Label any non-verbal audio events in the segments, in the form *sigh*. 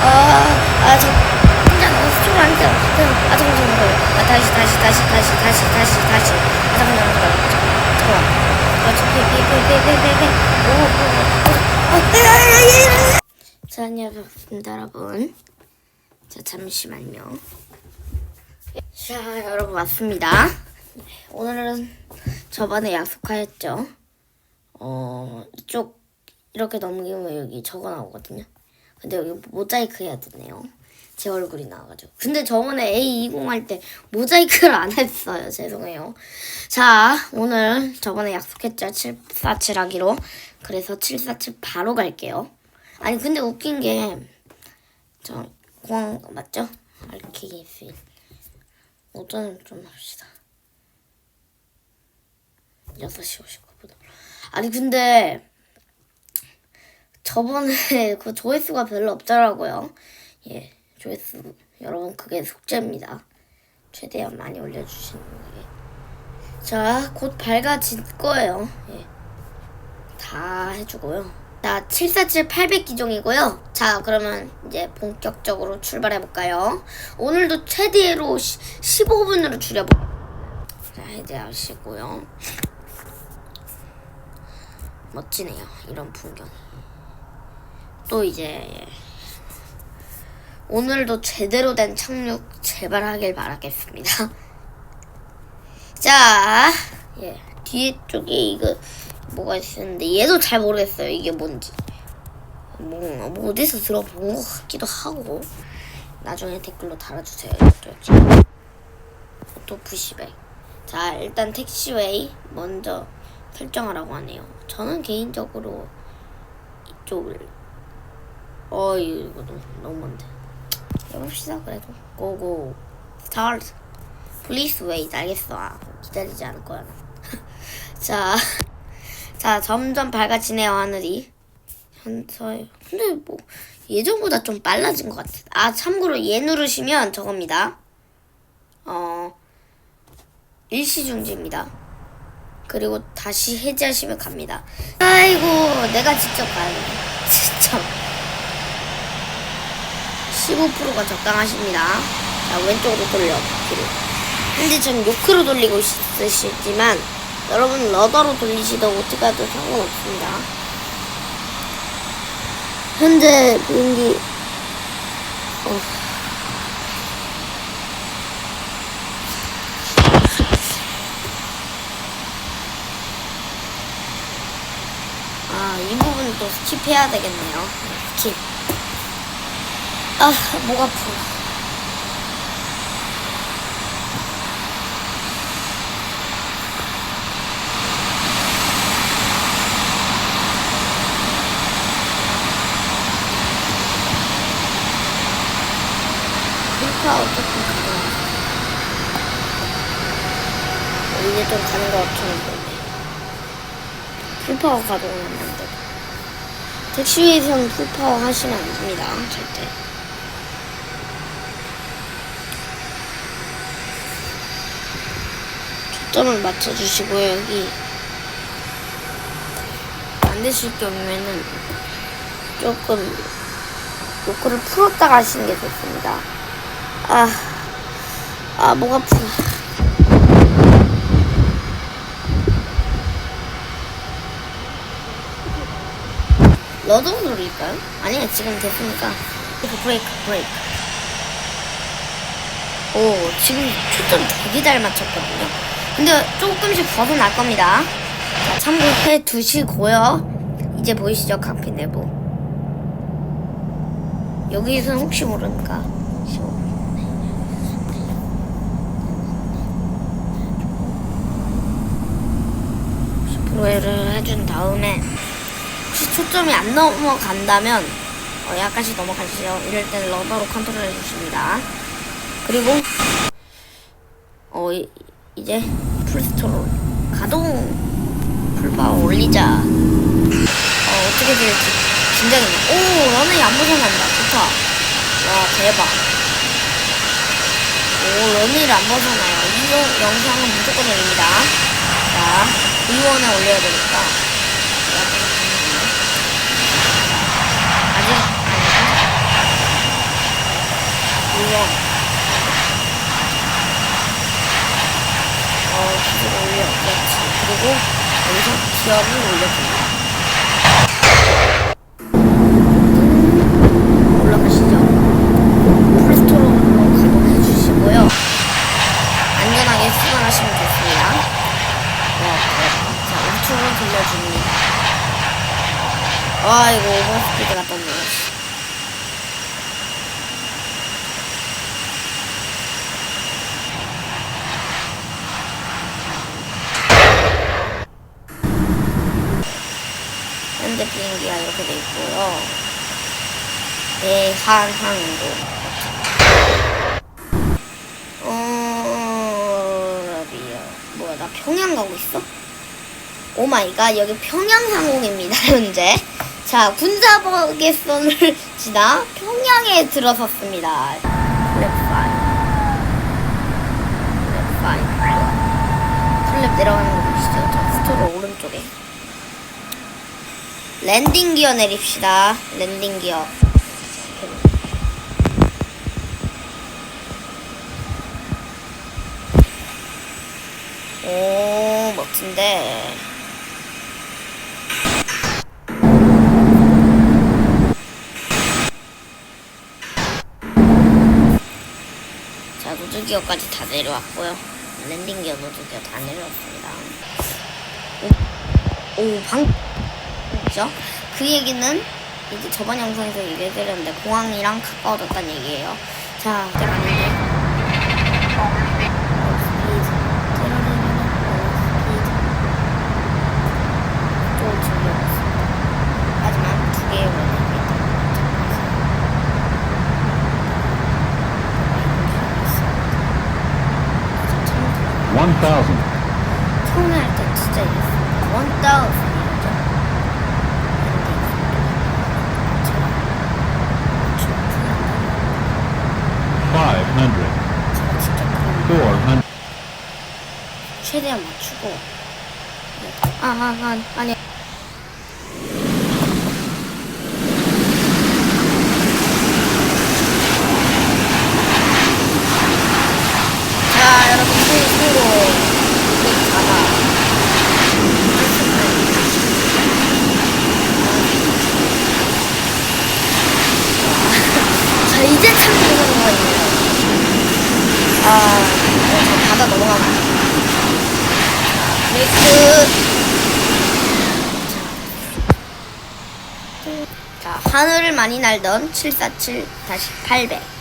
아아저 혼자 너무 수초를 안 돼요 아 잠깐 잠깐 아 다시 다시 다시 다시 다시 다시 다시 아 잠깐 잠깐 잠깐 그렇지 피피피피피 오오오자 안녕하십니까 여러분 자 잠시만요 자 여러분 왔습니다 네, 오늘은 저번에 약속하였죠 어 이쪽 이렇게 넘기면 여기 적어 나오거든요. 근데 여기 모자이크 해야 되네요. 제 얼굴이 나와가지고. 근데 저번에 A20 할 때 모자이크를 안 했어요. 죄송해요. 자, 오늘 저번에 약속했죠. 747 하기로. 그래서 747 바로 갈게요. 아니, 근데 웃긴 게, 저, 공항, 맞죠? RKF. 오전은 좀 합시다. 6시 59분. 아니, 근데, 저번에 *laughs* 그 조회수가 별로 없더라고요. 예, 조회수 여러분 그게 숙제입니다. 최대한 많이 올려주시는 게. 자, 곧 밝아질 거예요. 예, 다 해주고요. 자, 747 800 기종이고요. 자, 그러면 이제 본격적으로 출발해 볼까요? 오늘도 최대로 15분으로 줄여보. 자, 해제하시고요. 멋지네요. 이런 풍경이. 또 이제 오늘도 제대로 된 착륙 제발 하길 바라겠습니다. *laughs* 자, 예, 뒤에 쪽에 이거 뭐가 있었는데 얘도 잘 모르겠어요. 이게 뭔지. 뭐, 뭐 어디서 들어본 것 같기도 하고 나중에 댓글로 달아주세요. 또 부시백. 자, 일단 택시웨이 먼저 설정하라고 하네요. 저는 개인적으로 이쪽을 어 이거 너무, 너무 먼데. 해봅시다 그래도. 고고. 스타트. 플리스 웨이트 알겠어. 아, 기다리지 않을 거야. *laughs* 자, *laughs* 자 점점 밝아지네요 하늘이. 현서요 근데 뭐 예전보다 좀 빨라진 것 같아. 아 참고로 얘 누르시면 저겁니다. 어 일시중지입니다. 그리고 다시 해제하시면 갑니다. 아이고 내가 직접 가야 돼. *laughs* 진짜 15%가 적당하십니다. 자, 왼쪽으로 돌려, 바퀴를. 근데 전 요크로 돌리고 있으시지만, 여러분 러더로 돌리시던 해도 상관없습니다. 현재 비행기, 어. 아, 이 부분 또 스킵해야 되겠네요. 스킵. 아, 목 아파. 풀파 어떻게 가져와? 이제 좀 가는 거 없었는데. 풀파워 가져오면 안 돼. 택시에서는 풀파워 하시면 안 됩니다. 절대. 초점을 맞춰주시고요. 여기 안 되실 경우에는 조금 요크를 풀었다 가시는 게 좋습니다. 아, 아, 목 아파. 러더 누를까요? 아니요, 지금 됐으니까. 브레이크, 브레이크, 브레이크. 오, 지금 초점 되게 잘 맞췄거든요. 근데 조금씩 벗어날 겁니다. 자, 참고해 두시고요. 이제 보이시죠? 각핀 내부. 여기서는 혹시 모르니까. 10%를 해준 다음에 혹시 초점이 안 넘어간다면 어, 약간씩 넘어가시죠. 이럴 때는 러버로 컨트롤 해주십니다. 그리고 어 이, 이제 풀스토로 가동 풀파워 올리자. 어 어떻게 될지 긴장이 나. 오 러닝이 안 벗어난다. 좋다. 와 대박. 오 러닝을 안 벗어나요. 이 영- 영상은 무조건 올립니다. 자 의원에 올려야 되니까. 아직 아직 올려. 그렇지. 그리고 여기서 기업을 올려줍니다. 수강하시면 됐습니다. 네, 네. 자, 우측으로 돌려줍니다. 아, 이거 오버스피드가 떴네. 현재 비행기가 이렇게 돼 있고요. 대한항공. 어, 라비야. 뭐야, 나 평양 가고 있어? 오 마이 갓, 여기 평양 상공입니다, *laughs* 현재. 자, 군사버개선을 *laughs* 지나 평양에 들어섰습니다. 플랩 5. 플랩 5. 플랩 내려가는 거 보시죠? 저 스토로 오른쪽에. 랜딩 기어 내립시다. 랜딩 기어. 오, 멋진데. 자, 노드 기어까지 다 내려왔고요. 랜딩 기어, 노드 기어 다 내려왔습니다. 오, 오 방, 그죠? 그 얘기는 이제 저번 영상에서 얘기해드렸는데 공항이랑 가까워졌다는 얘기예요. 자, 이제 가는데. 스피드, 테러리즘은 스피드. 또 즐겨봤습니다. 하지만 두 개의 원인이 있다. One thousand. 처음에 할때 진짜 이랬어요. 원 다운이죠. Five hundred. 제가 직접 그런 Four hundred. 최대한 맞추고 아, 아, 아, 아니 자 여러분 손으로 잡아 자 이제 참 무서운 거예요 아 바다 넘어가면 안 돼. 자, 하늘을 많이 날던 747-800.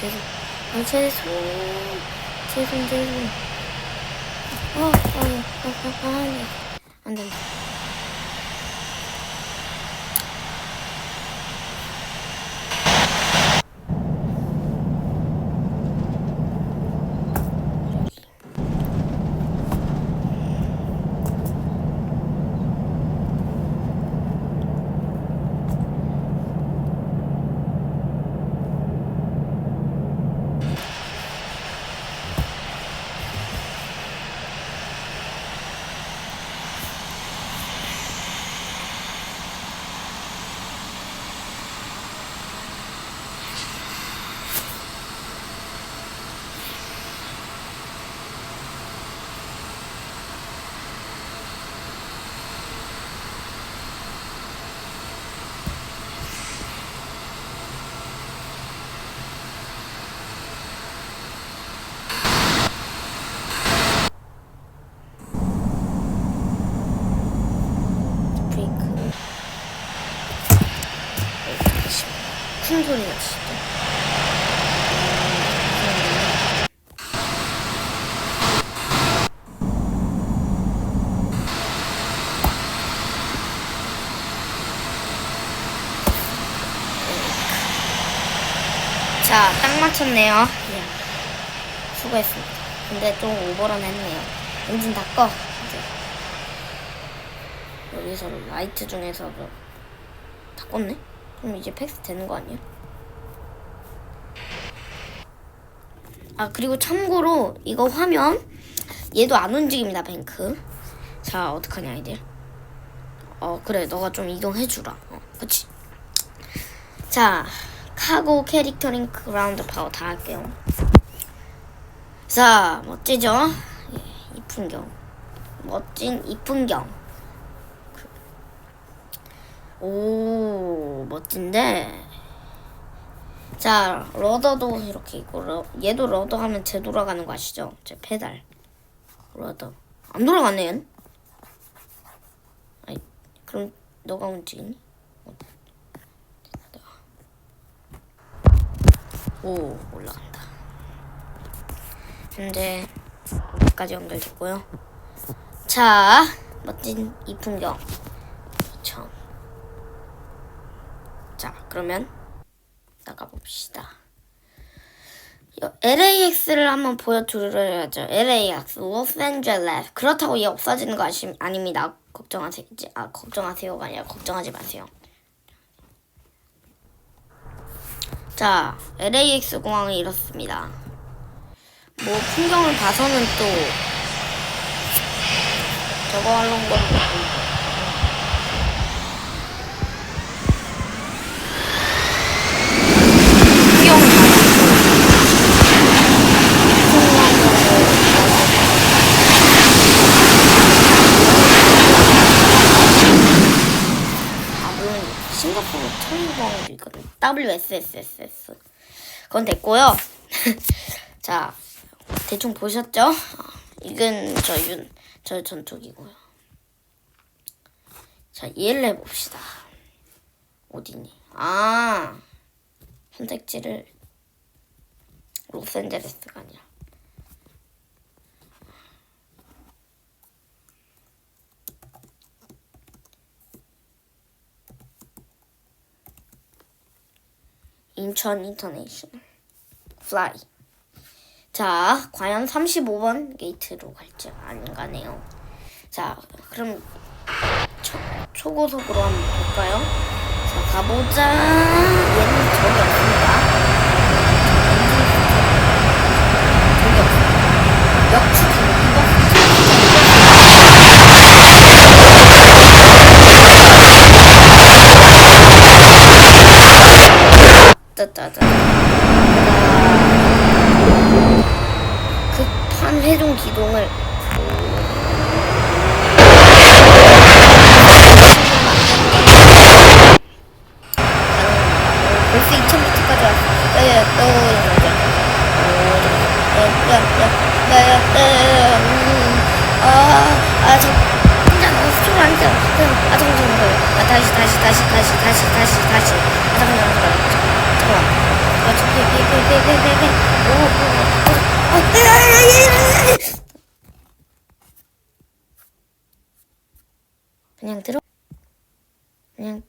죄송 아 죄송 죄송 죄송 어 아니 아, 아, 아니 안 된다. 브레이크. 큰 소리 나시죠? 자, 딱 맞췄네요. 예. 수고했습니다. 근데 좀 오버런 했네요. 엔진 다 꺼. 이제. 여기서 라이트 중에서도 다 껐네? 그럼 이제 팩스 되는 거 아니야? 아 그리고 참고로 이거 화면 얘도 안 움직입니다 뱅크 자 어떡하냐 이들 어 그래 너가 좀 이동해주라 어 그치 자 카고 캐릭터링 그라운드 파워 다 할게요. 자 멋지죠? 예, 이 풍경. 멋진 이 풍경. 오 멋진데? 자 러더도 이렇게 있고 러, 얘도 러더 하면 제 돌아가는 거 아시죠? 제 페달. 러더. 안 돌아가네 얘는? 아니 그럼 너가 움직이니? 어, 됐다. 오 올라간다 현재 여기까지 연결됐고요 자 멋진 이 풍경 참. 자, 그러면 나가봅시다. 여- LAX를 한번 보여드려야죠. LAX, 로스앤젤레스. 그렇다고 얘 없어지는 거 아시, 아닙니다. 걱정하세요. 아, 걱정하세요가 아니라 걱정하지 마세요. 자, LAX 공항은 이렇습니다. 뭐 풍경을 봐서는 또 저거 하는 건 풍경을 봐서 아, 물론 청공항도 있거든. WSSS. 그건 됐고요. *laughs* 자, 대충 보셨죠? 어, 이건 저 윤, 저 전투기고요. 자, 얘를 해봅시다. 어디니? 아, 선택지를 로스앤젤레스가 아니라. 인천 인터내셔널. 플라이. 자 과연 35번 게이트로 갈지 안 가네요. 자 그럼 초, 초고속으로 한번 볼까요? 자 가보자. 얘는 저기 아직 혼자 너무 스팀을 할 때가 없거든 아직 혼자 하는 거야 아 다시 다시 다시 다시 다시 다시 다시 아직 혼자 하는 거야 잠깐만 그렇지 빼빼빼빼빼빼 오오오 그냥 들어 그냥